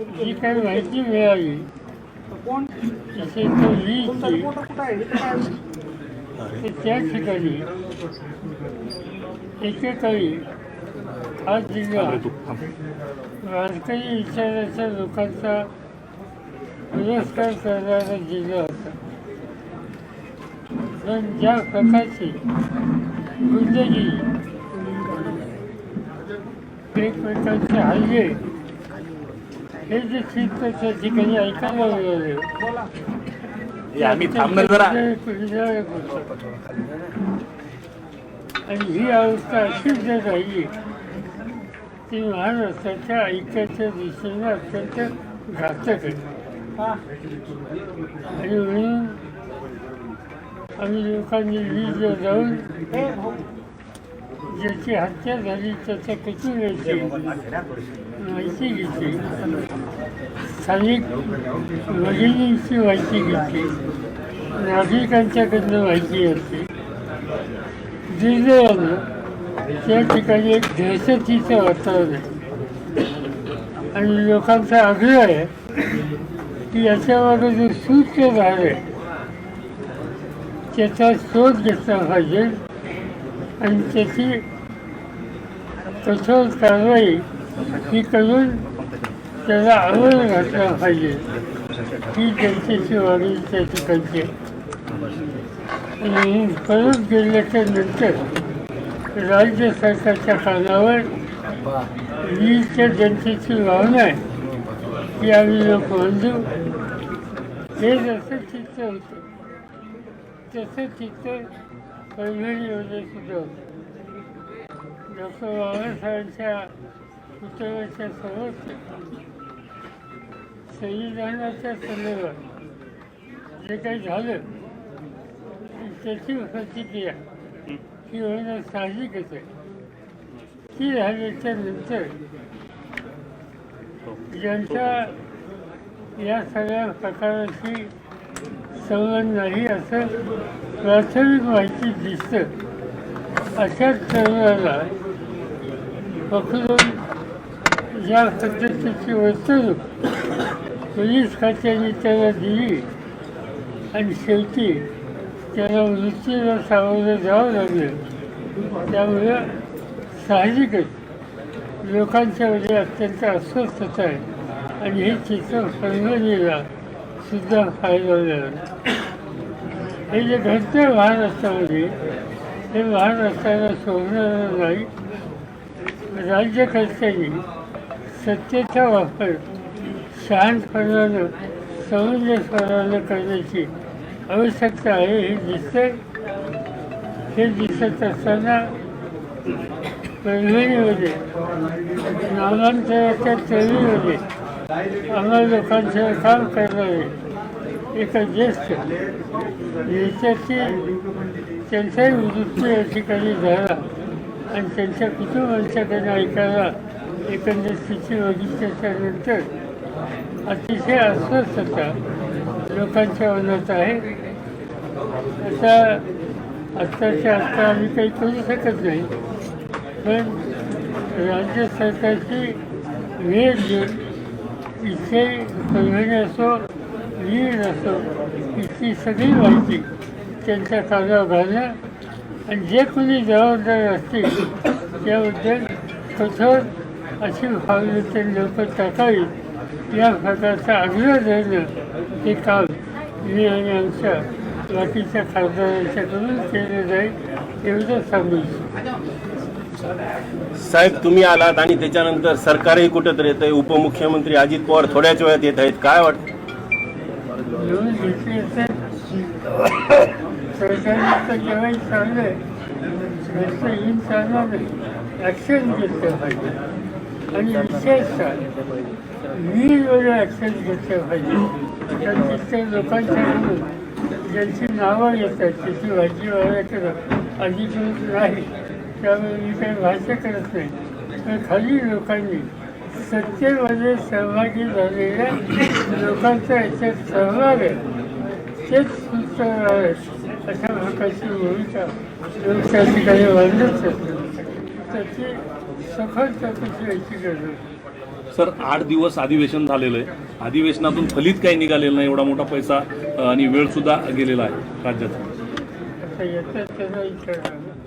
जी काही माहिती मिळाली? कोण? तसे तो त्या ठिकाणी एकेकाळी हा जिल्हा वारकरी विचाराच्या लोकांचा पुरस्कार करणारा जिल्हा होता. पण ज्या प्रकारची गुंडगिरी एकमेकांचे हल्ले हे जे चित्र त्या ठिकाणी ऐकायला मिळाले बोला आम्ही थांबणार जरा. आणि ही अवस्था अशीच जर राहिली ती महाराष्ट्राच्या ऐक्याच्या दिशेने अत्यंत घातक आहे हा आणि म्हणून आम्ही लोकांनी वीज जाऊन ज्याची हत्या झाली त्याच्या कुटुंबाची माहिती घेतली. स्थानिक भगिनींची माहिती घेतली. नागरिकांच्याकडनं माहिती असते दुर्दैवानं त्या ठिकाणी एक दहशतीचं वातावरण आहे. आणि लोकांचा आग्रह आहे की याच्यामध्ये जो सूत्रधार आहे त्याचा शोध घेतला पाहिजे. आणि त्याची कठोर कारवाई ही करून त्याला आवड घातला पाहिजे. ही जनतेची मागणी त्या ठिकाणची आहे. आणि परत गेल्याच्यानंतर राज्य सरकारच्या कानावर त्या जनतेची भावना आहे. की आम्ही लोक बांधू. हे जसं चित्र होतं तसं चित्र परभणीमध्ये सुद्धा जसं डॉक्टर बाबासाहेबांच्या पुतळ्याच्या समोर संविधानाच्या संदर्भात जे काही झालं त्याची प्रतिक्रिया ही होणं साहजिकच आहे ती झाल्याच्यानंतर ज्यांचा या सगळ्या प्रकाराशी संबंध नाही असं प्राथमिक माहिती दिसतं. अशाच तरुणाला पकडून ज्या पद्धतीची वर्तणूक पोलीस खात्याने त्याला दिली आणि शेवटी त्याला मृत्यूला सामोरं जावं लागलं. त्यामुळं साहजिकच लोकांच्यामध्ये अत्यंत अस्वस्थता आहे. आणि हे चित्र परभणीला सुद्धा फायदा झाला. हे जे घडते महाराष्ट्रामध्ये हे महाराष्ट्राला सोडणारं नाही. राज्यकर्त्यांनी सत्तेचा वापर शहाणपणानं सौंदर्यपणानं करण्याची आवश्यकता आहे हे दिसते हे दिसत असताना परभणीमध्ये नामांतराच्या चवीमध्ये आम्हाला लोकांचं काम करणारे एक ज्येष्ठ नेत्याची त्यांचाही मृत्यू या ठिकाणी झाला आणि त्यांच्या कुटुंबांच्याकडे ऐकायला एकंदर स्थिती बघितल्याच्या अतिशय अस्वस्थता लोकांच्या मनात आहे. आता आत्ताच्या आत्ता आम्ही काही करू शकत नाही. पण राज्य सरकारची वेळ घेऊन इथे परभणी असो वीर असो इथली सगळी माहिती त्यांच्या कानावर घालणं आणि जे कोणी जबाबदार असतील त्याबद्दल कठोर अशी भावना ते लोक टाकावी या प्रकारचा आग्रह धरणं हे काम मी आणि आमच्या बाकीच्या खासदारांच्याकडून केलं जाईल एवढं सांगू इच्छितो. साहेब तुम्ही आलात आणि त्याच्यानंतर सरकारही कुठं येत आहे उपमुख्यमंत्री अजित पवार थोड्याच वेळात येत आहेत काय वाटतं घेऊन घेतली तर सरकारने जेव्हाही घरचं येऊन चालणार नाही ॲक्शन घेतलं पाहिजे आणि विशेषतः वीरवर ॲक्शन घेतलं पाहिजे तर तिथल्या लोकांच्याकडून ज्यांची नावं आहेत त्याची भाजी वाढायचं अधिकृत नाही त्यामुळे मी काही भाष्य करत नाही पण खाली लोकांनी सत्तेमध्ये सहभागी झालेल्या लोकांचा याच्यात सहभाग आहे. तेच अशा प्रकारची भूमिका लोक त्या ठिकाणी मांडत त्याची सखोल चौकशी व्हायची गरज. सर आठ दिवस अधिवेशन झालेलं आहे. अधिवेशनातून फलित काही निघालेलं नाही. एवढा मोठा पैसा आणि वेळ सुद्धा गेलेला आहे राज्याचा आता